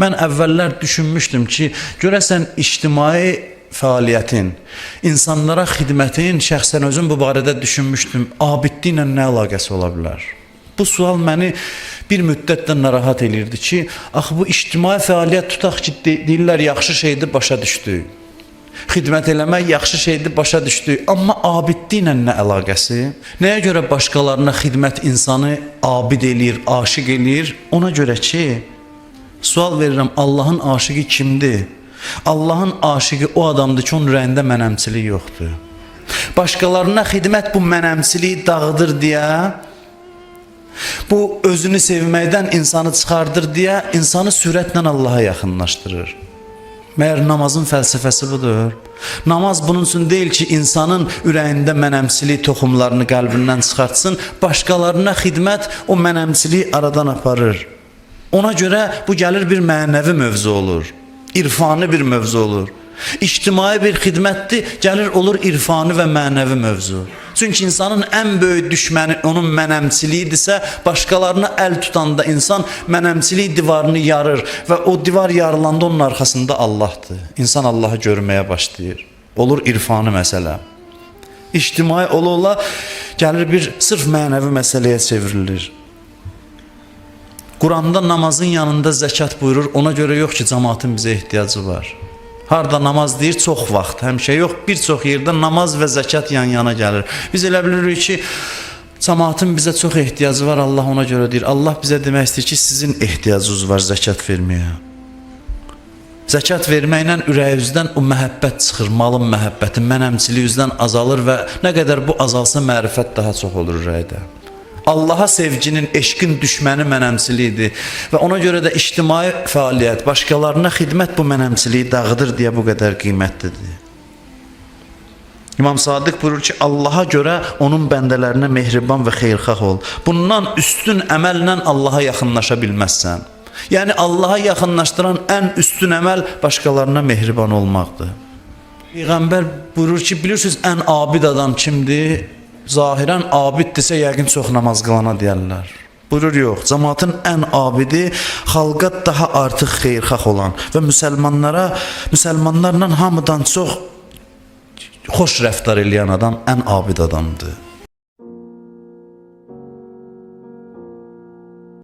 Mən əvvəllər düşünmüşdüm ki, görəsən ictimai fəaliyyətin, insanlara xidmətin, şəxsən özüm bu barədə düşünmüşdüm, abidliklə nə əlaqəsi ola bilər? Bu sual məni bir müddətdən narahat elirdi ki, axı bu ictimai fəaliyyət tutaq ki, de- deyirlər yaxşı şeydir, başa düşdük. Xidmət eləmək yaxşı şeydir, başa düşdük. Amma abidliklə nə əlaqəsi? Nəyə görə başqalarına xidmət insanı abid eləyir, aşiq eləyir? Ona görə ki, sual verirəm, Allahın aşiqi kimdir? Allahın aşiqi o adamdır ki, onun ürəyində mənəmçilik yoxdur. Başqalarına xidmət bu mənəmçiliyi dağıdır deyə bu özünü sevməkdən insanı çıxardır deyə insanı sürətlə Allaha yaxınlaşdırır. Məyər namazın fəlsəfəsi budur? Namaz bunun üçün deyil ki, insanın ürəyində mənəmçilik toxumlarını qəlbindən çıxartsın, başqalarına xidmət o mənəmçiliyi aradan aparır. Ona görə bu gəlir bir mənəvi mövzu olur. İrfani bir mövzu olur. İctimai bir xidmətdir, gəlir olur irfani və mənəvi mövzu. Çünki insanın ən böyük düşməni onun mənəmçiliyidirsə, başqalarına əl tutanda insan mənəmçilik divarını yarır və o divar yarılanda onun arxasında Allahdır. İnsan Allahı görməyə başlayır. Olur irfani məsələ. İctimai ola-ola gəlir bir sırf mənəvi məsələyə çevrilir. Quranda namazın yanında zəkat buyurur. Ona görə yox ki, cəmaatın bizə ehtiyacı var. Harda namaz deyir, çox vaxt, həmişə yox, bir çox yerdə namaz və zəkat yan-yana gəlir. Biz elə bilirik ki, cəmaatın bizə çox ehtiyacı var, Allah ona görə deyir. Allah bizə demək istəyir ki, sizin ehtiyacınız var zəkat verməyə. Zəkat verməklə ürəyinizdən o məhəbbət çıxır, malın məhəbbəti, mənəmçiliyinizdən azalır və nə qədər bu azalsa mərifət daha çox olur ürəkdə. Allaha sevginin, eşqin düşməni mənəmçiliyidir və ona görə də ictimai fəaliyyət, başqalarına xidmət bu mənəmçiliyi dağıdır deyə bu qədər qiymətlidir. İmam Sadiq buyurur ki, Allaha görə onun bəndələrinə mehriban və xeyirxah ol. Bundan üstün əməllə Allaha yaxınlaşa bilməzsən. Yəni Allaha yaxınlaşdıran ən üstün əməl başqalarına mehriban olmaqdır. Peyğəmbər buyurur ki, bilirsiniz ən abid adam kimdir? Zahirən abiddirsə yəqin çox namaz qılana deyərlər. Buyurur yox, cəmaatın ən abidi xalqa daha artıq xeyirxah olan və müsəlmanlara, müsəlmanlarla hamıdan çox xoş rəftar eləyən adam ən abid adamdır.